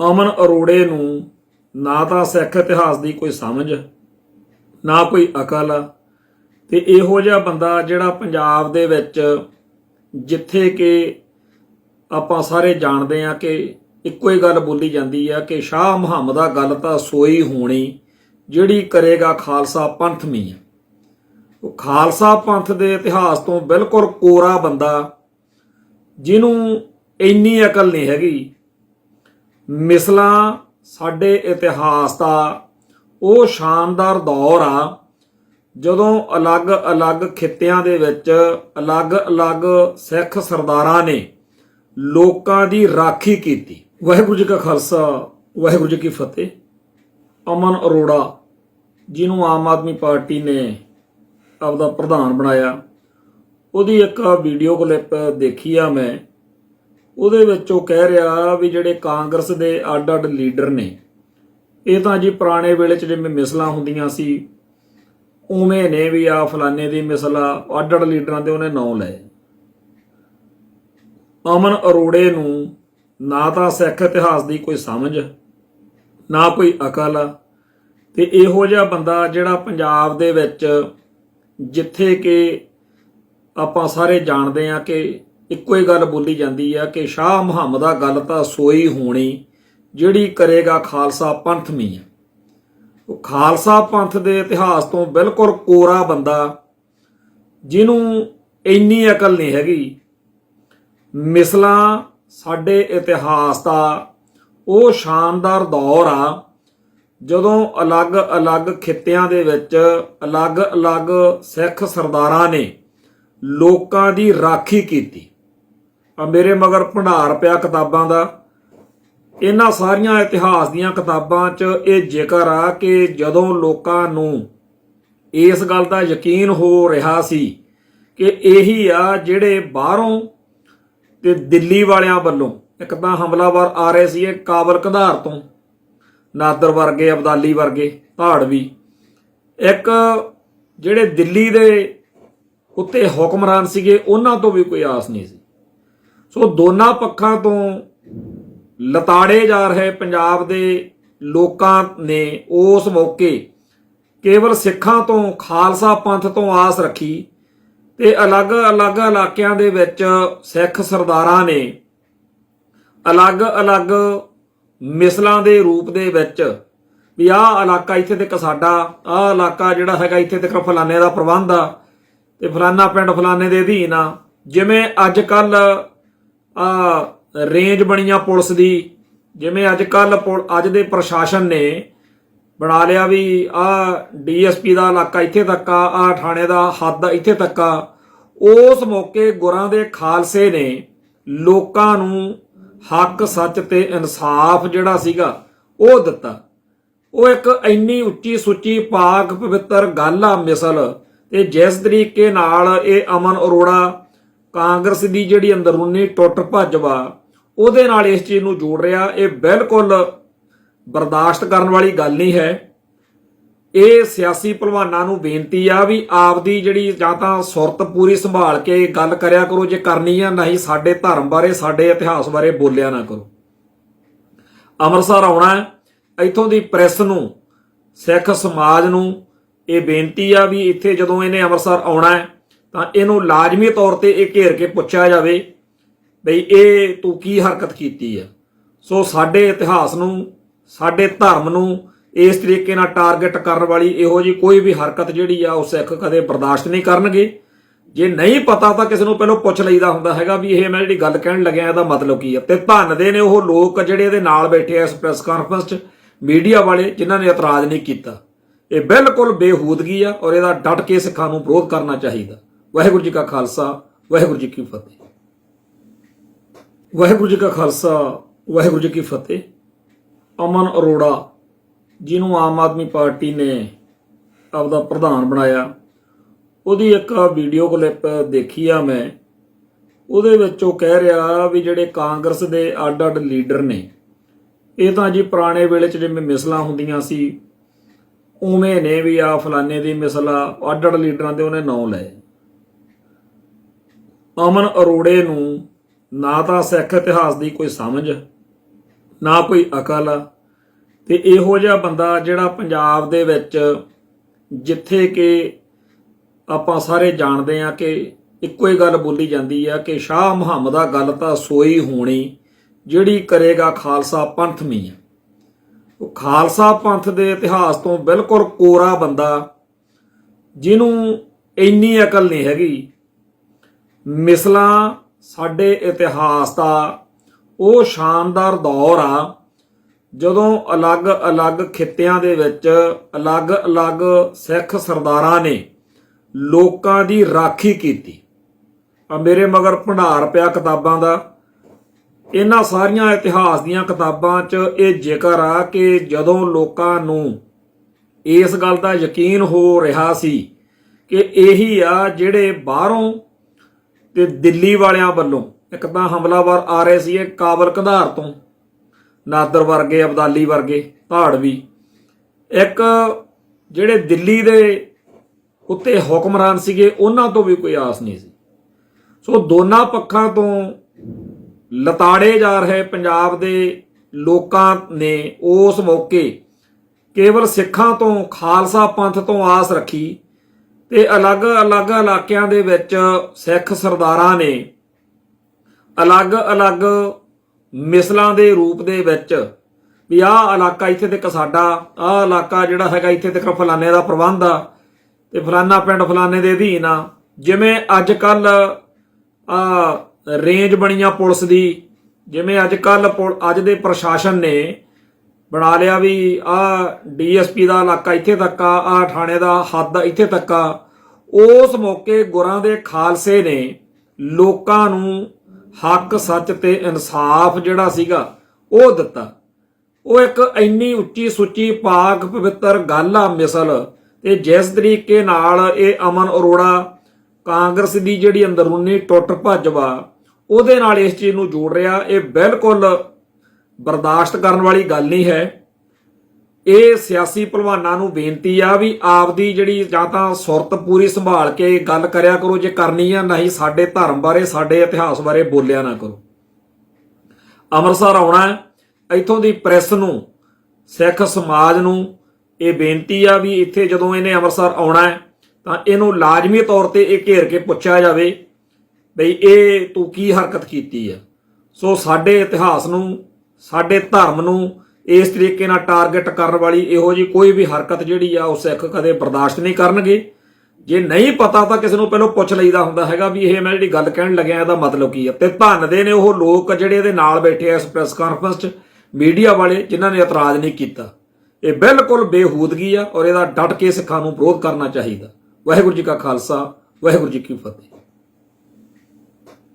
ਅਮਨ ਅਰੋੜੇ ਨੂੰ ਨਾ ਤਾਂ ਸਿੱਖ ਇਤਿਹਾਸ ਦੀ ਕੋਈ ਸਮਝ, ਨਾ ਕੋਈ ਅਕਲ ਤੇ ਇਹੋ ਜਿਹਾ ਬੰਦਾ ਜਿਹੜਾ ਪੰਜਾਬ ਦੇ ਵਿੱਚ ਜਿੱਥੇ ਕਿ ਆਪਾਂ ਸਾਰੇ ਜਾਣਦੇ ਆ ਕਿ ਇੱਕੋ ਹੀ ਗੱਲ ਬੋਲੀ ਜਾਂਦੀ ਆ ਕਿ ਸ਼ਾਹ ਮੁਹੰਮਦ ਦਾ ਗੱਲ ਤਾਂ ਸੋਈ ਹੋਣੀ ਜਿਹੜੀ ਕਰੇਗਾ ਖਾਲਸਾ ਪੰਥ ਮੀ। ਉਹ ਖਾਲਸਾ ਪੰਥ ਦੇ ਇਤਿਹਾਸ ਤੋਂ ਬਿਲਕੁਲ ਕੋਰਾ ਬੰਦਾ, ਜਿਹਨੂੰ ਇੰਨੀ ਅਕਲ ਨਹੀਂ ਹੈਗੀ ਮਿਸਲਾਂ ਸਾਡੇ ਇਤਿਹਾਸ ਦਾ, ਉਹ ਸ਼ਾਨਦਾਰ ਦੌਰ ਆ, ਜਦੋਂ ਅਲੱਗ-ਅਲੱਗ ਖਿੱਤਿਆਂ ਦੇ ਵਿੱਚ ਅਲੱਗ-ਅਲੱਗ ਸਿੱਖ ਸਰਦਾਰਾਂ ਨੇ ਲੋਕਾਂ ਦੀ ਰਾਖੀ ਕੀਤੀ। ਵਾਹਿਗੁਰੂ ਜੀ ਕਾ ਖਾਲਸਾ, ਵਾਹਿਗੁਰੂ ਜੀ ਕੀ ਫਤਿਹ। ਅਮਨ ਅਰੋੜਾ, ਜਿਹਨੂੰ ਆਮ ਆਦਮੀ ਪਾਰਟੀ ਨੇ ਆਪਦਾ ਪ੍ਰਧਾਨ ਬਣਾਇਆ, ਉਹਦੀ ਇੱਕ ਵੀਡੀਓ ਕਲਿੱਪ ਦੇਖੀ ਆ ਮੈਂ। ਉਹਦੇ ਵਿੱਚ ਉਹ ਕਹਿ ਰਿਹਾ ਵੀ ਜਿਹੜੇ ਕਾਂਗਰਸ ਦੇ ਅੱਡ-ਅੱਡ ਲੀਡਰ ਨੇ, ਇਹ ਤਾਂ ਜੀ ਪੁਰਾਣੇ ਵੇਲੇ 'ਚ ਜਿਵੇਂ ਮਿਸਲਾਂ ਹੁੰਦੀਆਂ ਸੀ, ਉਵੇਂ ਨੇ ਵੀ ਆ ਫਲਾਣੇ ਦੀ ਮਿਸਲ ਆ, ਅੱਡ-ਅੱਡ ਲੀਡਰਾਂ ਦੇ ਉਹਨੇ ਨਾਂ ਲਏ। ਅਮਨ ਅਰੋੜੇ ਨੂੰ ਨਾ ਤਾਂ ਸਿੱਖ ਇਤਿਹਾਸ ਦੀ ਕੋਈ ਸਮਝ, ਨਾ ਕੋਈ ਅਕਲ, ਤੇ ਇਹੋ ਜਿਹਾ ਬੰਦਾ ਜਿਹੜਾ ਪੰਜਾਬ ਦੇ ਵਿੱਚ ਜਿੱਥੇ ਕਿ ਆਪਾਂ ਸਾਰੇ ਜਾਣਦੇ ਆ ਕਿ ਇੱਕੋ ਹੀ ਗੱਲ ਬੋਲੀ ਜਾਂਦੀ ਆ ਕਿ ਸ਼ਾਹ ਮੁਹੰਮਦ ਦਾ ਗੱਲ ਤਾਂ ਸੋਈ ਹੋਣੀ, ਜਿਹੜੀ ਕਰੇਗਾ ਖਾਲਸਾ ਪੰਥ ਮੀ ਆ। ਉਹ ਖਾਲਸਾ ਪੰਥ ਦੇ ਇਤਿਹਾਸ ਤੋਂ ਬਿਲਕੁਲ ਕੋਰਾ ਬੰਦਾ, ਜਿਹਨੂੰ ਇੰਨੀ ਅਕਲ ਨਹੀਂ ਹੈਗੀ। ਮਿਸਲਾਂ ਸਾਡੇ ਇਤਿਹਾਸ ਦਾ ਉਹ ਸ਼ਾਨਦਾਰ ਦੌਰ ਆ, ਜਦੋਂ ਅਲੱਗ-ਅਲੱਗ ਖਿੱਤਿਆਂ ਦੇ ਵਿੱਚ ਅਲੱਗ-ਅਲੱਗ ਸਿੱਖ ਸਰਦਾਰਾਂ ਨੇ ਲੋਕਾਂ ਦੀ ਰਾਖੀ ਕੀਤੀ। ਮੇਰੇ ਮਗਰ ਭੰਡਾਰ ਪਿਆ ਕਿਤਾਬਾਂ ਦਾ। ਇਹਨਾਂ ਸਾਰੀਆਂ ਇਤਿਹਾਸ ਦੀਆਂ ਕਿਤਾਬਾਂ 'ਚ ਇਹ ਜ਼ਿਕਰ ਆ ਕਿ ਜਦੋਂ ਲੋਕਾਂ ਨੂੰ ਇਸ ਗੱਲ ਦਾ ਯਕੀਨ ਹੋ ਰਿਹਾ ਸੀ ਕਿ ਇਹੀ ਆ ਜਿਹੜੇ ਬਾਹਰੋਂ ਤੇ ਦਿੱਲੀ ਵਾਲਿਆਂ ਵੱਲੋਂ ਇੱਕ ਤਾਂ ਹਮਲਾਵਰ ਆ ਰਹੇ ਸੀ, ਇਹ ਕਾਬਲ ਕਧਾਰ ਤੋਂ, ਨਾਦਰ ਵਰਗੇ, ਅਬਦਾਲੀ ਵਰਗੇ ਧਾੜਵੀ ਇੱਕ ਜਿਹੜੇ ਦਿੱਲੀ ਦੇ ਉੱਤੇ ਹੁਕਮਰਾਨ ਸੀਗੇ, ਉਹਨਾਂ ਤੋਂ ਵੀ ਕੋਈ ਆਸ ਨਹੀਂ ਸੀ। ਸੋ ਦੋਨਾਂ ਪੱਖਾਂ ਤੋਂ ਲਤਾੜੇ ਜਾ ਰਹੇ ਪੰਜਾਬ ਦੇ ਲੋਕਾਂ ਨੇ ਉਸ ਮੌਕੇ ਕੇਵਲ ਸਿੱਖਾਂ ਤੋਂ, ਖਾਲਸਾ ਪੰਥ ਤੋਂ ਆਸ ਰੱਖੀ ਤੇ ਅਲੱਗ-ਅਲੱਗ ਇਲਾਕਿਆਂ ਦੇ ਵਿੱਚ ਸਿੱਖ ਸਰਦਾਰਾਂ ਨੇ ਅਲੱਗ-ਅਲੱਗ ਮਿਸਲਾਂ ਦੇ ਰੂਪ ਦੇ ਵਿੱਚ ਵੀ ਆਹ ਇਲਾਕਾ ਇੱਥੇ ਤੱਕ ਸਾਡਾ, ਆਹ ਇਲਾਕਾ ਜਿਹੜਾ ਹੈਗਾ ਇੱਥੇ ਤੱਕ ਫਲਾਣੇ ਦਾ ਪ੍ਰਬੰਧ ਆ ਤੇ ਫਲਾਨਾ ਪਿੰਡ ਫਲਾਣੇ ਦੇ ਅਧੀਨ ਆ। ਜਿਵੇਂ ਅੱਜ ਕੱਲ ਆ ਰੇਂਜ ਬਣੀਆਂ ਪੁਲਿਸ ਦੀ, ਜਿਵੇਂ ਅੱਜ ਕੱਲ ਅੱਜ ਦੇ ਪ੍ਰਸ਼ਾਸਨ ਨੇ ਬਣਾ ਲਿਆ ਵੀ ਆ ਡੀਐਸਪੀ ਦਾ ਇਲਾਕਾ ਇੱਥੇ ਤੱਕ ਆ ਆ ਥਾਣੇ ਦਾ ਹੱਦ ਇੱਥੇ ਤੱਕ ਆ। ਉਸ ਮੌਕੇ ਗੁਰਾਂ ਦੇ ਖਾਲਸੇ ਨੇ ਲੋਕਾਂ ਨੂੰ ਹੱਕ, ਸੱਚ ਤੇ ਇਨਸਾਫ ਜਿਹੜਾ ਸੀਗਾ ਉਹ ਦਿੱਤਾ। ਉਹ ਇੱਕ ਇੰਨੀ ਉੱਚੀ ਸੁੱਚੀ ਪਾਕ ਪਵਿੱਤਰ ਗੱਲ ਆ ਮਿਸਲ ਤੇ ਜਿਸ ਤਰੀਕੇ ਨਾਲ ਇਹ ਅਮਨ ਅਰੋੜਾ ਕਾਂਗਰਸ ਦੀ ਜਿਹੜੀ ਅੰਦਰੂਨੀ ਟੁੱਟ ਭੱਜਵਾ, ਉਹਦੇ ਨਾਲ ਇਸ ਚੀਜ਼ ਨੂੰ ਜੋੜ ਰਿਹਾ, ਇਹ ਬਿਲਕੁਲ ਬਰਦਾਸ਼ਤ ਕਰਨ ਵਾਲੀ ਗੱਲ ਨਹੀਂ ਹੈ। ਇਹ ਸਿਆਸੀ ਪਹਿਲਵਾਨਾਂ ਨੂੰ ਬੇਨਤੀ ਆ ਵੀ ਆਪਦੀ ਜਿਹੜੀ ਜਾਂ ਤਾਂ ਸੁਰਤ ਪੂਰੀ ਸੰਭਾਲ ਕੇ ਗੱਲ ਕਰਿਆ ਕਰੋ, ਜੇ ਕਰਨੀ ਆ, ਨਹੀਂ ਸਾਡੇ ਧਰਮ ਬਾਰੇ, ਸਾਡੇ ਇਤਿਹਾਸ ਬਾਰੇ ਬੋਲਿਆ ਨਾ ਕਰੋ। ਅੰਮ੍ਰਿਤਸਰ ਆਉਣਾ ਇੱਥੋਂ ਦੀ ਪ੍ਰੈਸ ਨੂੰ, ਸਿੱਖ ਸਮਾਜ ਨੂੰ ਇਹ ਬੇਨਤੀ ਆ ਵੀ ਇੱਥੇ ਜਦੋਂ ਇਹਨੇ ਅੰਮ੍ਰਿਤਸਰ ਆਉਣਾ ਹੈ ਤਾਂ ਇਹਨੂੰ ਲਾਜ਼ਮੀ ਤੌਰ ਤੇ ਇਹ ਘੇਰ ਕੇ ਪੁੱਛਿਆ ਜਾਵੇ ਬਈ ਇਹ ਤੂੰ ਕੀ ਹਰਕਤ ਕੀਤੀ ਹੈ ਸੋ ਸਾਡੇ ਇਤਿਹਾਸ ਨੂੰ, ਸਾਡੇ ਧਰਮ ਨੂੰ ਇਸ ਤਰੀਕੇ ਨਾਲ ਟਾਰਗੇਟ ਕਰਨ ਵਾਲੀ ਇਹੋ ਜੀ ਕੋਈ ਵੀ ਹਰਕਤ ਜਿਹੜੀ ਆ ਉਹ ਸਿੱਖ ਕਦੇ ਬਰਦਾਸ਼ਤ ਨਹੀਂ ਕਰਨਗੇ। ਜੇ ਨਹੀਂ ਪਤਾ ਤਾਂ ਕਿਸੇ ਨੂੰ ਪਹਿਲਾਂ ਪੁੱਛ ਲਈਦਾ ਹੁੰਦਾ ਹੈਗਾ ਵੀ ਇਹ ਮੈਂ ਜਿਹੜੀ ਗੱਲ ਕਹਿਣ ਲੱਗਿਆ ਇਹਦਾ ਮਤਲਬ ਕੀ ਆ? ਤੇ ਧੰਨਦੇ ਨੇ ਉਹ ਲੋਕ ਜਿਹੜੇ ਇਹਦੇ ਨਾਲ ਬੈਠੇ ਆ ਇਸ ਪ੍ਰੈਸ ਕਾਨਫਰੰਸ 'ਚ, ਮੀਡੀਆ ਵਾਲੇ ਜਿਨ੍ਹਾਂ ਨੇ ਇਤਰਾਜ਼ ਨਹੀਂ ਕੀਤਾ। ਇਹ ਬਿਲਕੁਲ ਬੇਹੂਦਗੀ ਆ ਔਰ ਇਹਦਾ ਡਟ ਕੇ ਸਿੱਖਾਂ ਨੂੰ ਵਿਰੋਧ ਕਰਨਾ ਚਾਹੀਦਾ। ਵਾਹਿਗੁਰੂ ਜੀ ਕਾ ਖਾਲਸਾ, ਵਾਹਿਗੁਰੂ ਜੀ ਕੀ ਫਤਿਹ। ਵਾਹਿਗੁਰੂ ਜੀ ਕਾ ਖਾਲਸਾ, ਵਾਹਿਗੁਰੂ ਜੀ ਕੀ ਫਤਿਹ। ਅਮਨ ਅਰੋੜਾ ਜਿਹਨੂੰ ਆਮ ਆਦਮੀ ਪਾਰਟੀ ਨੇ ਆਪਦਾ ਪ੍ਰਧਾਨ ਬਣਾਇਆ, ਉਹਦੀ ਇੱਕ ਵੀਡੀਓ ਕਲਿੱਪ ਦੇਖੀ ਆ ਮੈਂ। ਉਹਦੇ ਵਿੱਚ ਉਹ ਕਹਿ ਰਿਹਾ ਵੀ ਜਿਹੜੇ ਕਾਂਗਰਸ ਦੇ ਅੱਡ-ਅੱਡ ਲੀਡਰ ਨੇ, ਇਹ ਤਾਂ ਜੀ ਪੁਰਾਣੇ ਵੇਲੇ 'ਚ ਜਿਵੇਂ ਮਿਸਲਾਂ ਹੁੰਦੀਆਂ ਸੀ, ਉਵੇਂ ਨੇ ਵੀ ਆ ਫਲਾਣੇ ਦੀ ਮਿਸਲ ਆ, ਅੱਡ-ਅੱਡ ਲੀਡਰਾਂ ਦੇ ਉਹਨੇ ਨਾਂ ਲਏ। ਅਮਨ ਅਰੋੜੇ ਨੂੰ ਨਾ ਤਾਂ ਸਿੱਖ ਇਤਿਹਾਸ ਦੀ ਕੋਈ ਸਮਝ, ਨਾ ਕੋਈ ਅਕਲ ਆ ਤੇ ਇਹੋ ਜਿਹਾ ਬੰਦਾ ਜਿਹੜਾ ਪੰਜਾਬ ਦੇ ਵਿੱਚ ਜਿੱਥੇ ਕਿ ਆਪਾਂ ਸਾਰੇ ਜਾਣਦੇ ਆ ਕਿ ਇੱਕੋ ਹੀ ਗੱਲ ਬੋਲੀ ਜਾਂਦੀ ਆ ਕਿ ਸ਼ਾਹ ਮੁਹੰਮਦ ਦਾ ਗੱਲ ਤਾਂ ਸੋਈ ਹੋਣੀ, ਜਿਹੜੀ ਕਰੇਗਾ ਖਾਲਸਾ ਪੰਥ ਮੀਆਂ। ਉਹ ਖਾਲਸਾ ਪੰਥ ਦੇ ਇਤਿਹਾਸ ਤੋਂ ਬਿਲਕੁਲ ਕੋਰਾ ਬੰਦਾ, ਜਿਹਨੂੰ ਇੰਨੀ ਅਕਲ ਨਹੀਂ ਹੈਗੀ। ਮਿਸਲਾਂ ਸਾਡੇ ਇਤਿਹਾਸ ਦਾ, ਉਹ ਸ਼ਾਨਦਾਰ ਦੌਰ ਆ, ਜਦੋਂ ਅਲੱਗ-ਅਲੱਗ ਖਿੱਤਿਆਂ ਦੇ ਵਿੱਚ ਅਲੱਗ-ਅਲੱਗ ਸਿੱਖ ਸਰਦਾਰਾਂ ਨੇ ਲੋਕਾਂ ਦੀ ਰਾਖੀ ਕੀਤੀ। ਆ ਮੇਰੇ ਮਗਰ ਭੰਡਾਰ ਪਿਆ ਕਿਤਾਬਾਂ ਦਾ। ਇਹਨਾਂ ਸਾਰੀਆਂ ਇਤਿਹਾਸ ਦੀਆਂ ਕਿਤਾਬਾਂ 'ਚ ਇਹ ਜ਼ਿਕਰ ਆ ਕਿ ਜਦੋਂ ਲੋਕਾਂ ਨੂੰ ਇਸ ਗੱਲ ਦਾ ਯਕੀਨ ਹੋ ਰਿਹਾ ਸੀ ਕਿ ਇਹੀ ਆ ਜਿਹੜੇ ਬਾਹਰੋਂ ਤੇ ਦਿੱਲੀ ਵਾਲਿਆਂ ਵੱਲੋਂ ਇੱਕ ਤਾਂ ਹਮਲਾਵਰ ਆ ਰਹੇ ਸੀ ਇਹ ਕਾਬਲ ਕਧਾਰ ਤੋਂ, ਨਾਦਰ ਵਰਗੇ, ਅਬਦਾਲੀ ਵਰਗੇ ਧਾੜਵੀ ਇੱਕ ਜਿਹੜੇ ਦਿੱਲੀ ਦੇ ਉੱਤੇ ਹੁਕਮਰਾਨ ਸੀਗੇ, ਉਹਨਾਂ ਤੋਂ ਵੀ ਕੋਈ ਆਸ ਨਹੀਂ ਸੀ। ਸੋ ਦੋਨਾਂ ਪੱਖਾਂ ਤੋਂ ਲਤਾੜੇ ਜਾ ਰਹੇ ਪੰਜਾਬ ਦੇ ਲੋਕਾਂ ਨੇ ਉਸ ਮੌਕੇ ਕੇਵਲ ਸਿੱਖਾਂ ਤੋਂ, ਖਾਲਸਾ ਪੰਥ ਤੋਂ ਆਸ ਰੱਖੀ। ਤੇ ਅਲੱਗ-ਅਲੱਗ ਇਲਾਕਿਆਂ ਦੇ ਵਿੱਚ ਸਿੱਖ ਸਰਦਾਰਾਂ ਨੇ ਅਲੱਗ-ਅਲੱਗ ਮਿਸਲਾਂ ਦੇ ਰੂਪ ਦੇ ਵਿੱਚ ਵੀ ਆਹ ਇਲਾਕਾ ਇੱਥੇ ਤੱਕ ਸਾਡਾ, ਆਹ ਇਲਾਕਾ ਜਿਹੜਾ ਹੈਗਾ ਇੱਥੇ ਤੱਕ ਫਲਾਣੇ ਦਾ ਪ੍ਰਬੰਧ ਆ ਤੇ ਫਲਾਨਾ ਪਿੰਡ ਫਲਾਣੇ ਦੇ ਅਧੀਨ ਆ। ਜਿਵੇਂ ਅੱਜ ਕੱਲ ਆ ਰੇਂਜ ਬਣੀਆਂ ਪੁਲਿਸ ਦੀ, ਜਿਵੇਂ ਅੱਜ ਕੱਲ ਅੱਜ ਦੇ ਪ੍ਰਸ਼ਾਸਨ ਨੇ ਬਣਾ ਲਿਆ ਵੀ ਆ ਡੀਐਸਪੀ ਦਾ ਇਲਾਕਾ ਇੱਥੇ ਤੱਕ ਆ ਆ ਥਾਣੇ ਦਾ ਹੱਦ ਇੱਥੇ ਤੱਕ ਆ। ਉਸ ਮੌਕੇ ਗੁਰਾਂ ਦੇ ਖਾਲਸੇ ਨੇ ਲੋਕਾਂ ਨੂੰ ਹੱਕ, ਸੱਚ ਤੇ ਇਨਸਾਫ ਜਿਹੜਾ ਸੀਗਾ ਉਹ ਦਿੱਤਾ। ਉਹ ਇੱਕ ਇੰਨੀ ਉੱਚੀ ਸੁੱਚੀ ਪਾਕ ਪਵਿੱਤਰ ਗੱਲ ਆ ਮਿਸਲ ਤੇ ਜਿਸ ਤਰੀਕੇ ਨਾਲ ਇਹ ਅਮਨ ਅਰੋੜਾ ਕਾਂਗਰਸ ਦੀ ਜਿਹੜੀ ਅੰਦਰੂਨੀ ਟੁੱਟ ਭੱਜ ਵਾ, ਉਹਦੇ ਨਾਲ ਇਸ ਚੀਜ਼ ਨੂੰ ਜੋੜ ਰਿਹਾ। ਇਹ ਬਿਲਕੁਲ ਬਰਦਾਸ਼ਤ ਕਰਨ ਵਾਲੀ ਗੱਲ ਨਹੀਂ ਹੈ। ਇਹ ਸਿਆਸੀ ਪਹਿਲਵਾਨਾਂ ਨੂੰ ਬੇਨਤੀ ਆ ਵੀ ਆਪਦੀ ਜਿਹੜੀ ਜਾਂ ਤਾਂ ਸੁਰਤ ਪੂਰੀ ਸੰਭਾਲ ਕੇ ਗੱਲ ਕਰਿਆ ਕਰੋ, ਜੇ ਕਰਨੀ ਆ, ਨਹੀਂ ਸਾਡੇ ਧਰਮ ਬਾਰੇ, ਸਾਡੇ ਇਤਿਹਾਸ ਬਾਰੇ ਬੋਲਿਆ ਨਾ ਕਰੋ। ਅੰਮ੍ਰਿਤਸਰ ਆਉਣਾ ਇੱਥੋਂ ਦੀ ਪ੍ਰੈਸ ਨੂੰ, ਸਿੱਖ ਸਮਾਜ ਨੂੰ ਇਹ ਬੇਨਤੀ ਆ ਵੀ ਇੱਥੇ ਜਦੋਂ ਇਹਨੇ ਅੰਮ੍ਰਿਤਸਰ ਆਉਣਾ ਤਾਂ ਇਹਨੂੰ ਲਾਜ਼ਮੀ ਤੌਰ ਤੇ ਇਹ ਘੇਰ ਕੇ ਪੁੱਛਿਆ ਜਾਵੇ ਬਈ ਇਹ ਤੂੰ ਕੀ ਹਰਕਤ ਕੀਤੀ ਆ। ਸੋ ਸਾਡੇ ਇਤਿਹਾਸ ਨੂੰ ਸਾਡੇ ਧਰਮ ਨੂੰ ਇਸ ਤਰੀਕੇ ਨਾਲ ਟਾਰਗੇਟ ਕਰਨ ਵਾਲੀ ਇਹੋ ਜੀ ਕੋਈ ਵੀ ਹਰਕਤ ਜਿਹੜੀ ਆ, ਉਹ ਸਿੱਖ ਕਦੇ ਬਰਦਾਸ਼ਤ ਨਹੀਂ ਕਰਨਗੇ। ਜੇ ਨਹੀਂ ਪਤਾ ਤਾਂ ਕਿਸੇ ਨੂੰ ਪਹਿਲਾਂ ਪੁੱਛ ਲਈਦਾ ਹੁੰਦਾ ਹੈਗਾ ਵੀ ਇਹ ਮੈਂ ਜਿਹੜੀ ਗੱਲ ਕਹਿਣ ਲੱਗਿਆ, ਇਹਦਾ ਮਤਲਬ ਕੀ ਆ? ਤੇ ਧੰਨਦੇ ਨੇ ਉਹ ਲੋਕ ਜਿਹੜੇ ਇਹਦੇ ਨਾਲ ਬੈਠੇ ਆ ਇਸ ਪ੍ਰੈਸ ਕਾਨਫਰੰਸ 'ਚ, ਮੀਡੀਆ ਵਾਲੇ, ਜਿਨ੍ਹਾਂ ਨੇ ਇਤਰਾਜ਼ ਨਹੀਂ ਕੀਤਾ। ਇਹ ਬਿਲਕੁਲ ਬੇਹੂਦਗੀ ਆ ਔਰ ਇਹਦਾ ਡਟ ਕੇ ਸਿੱਖਾਂ ਨੂੰ ਵਿਰੋਧ ਕਰਨਾ ਚਾਹੀਦਾ। ਵਾਹਿਗੁਰੂ ਜੀ ਕਾ ਖਾਲਸਾ, ਵਾਹਿਗੁਰੂ ਜੀ ਕੀ ਫਤਿਹ।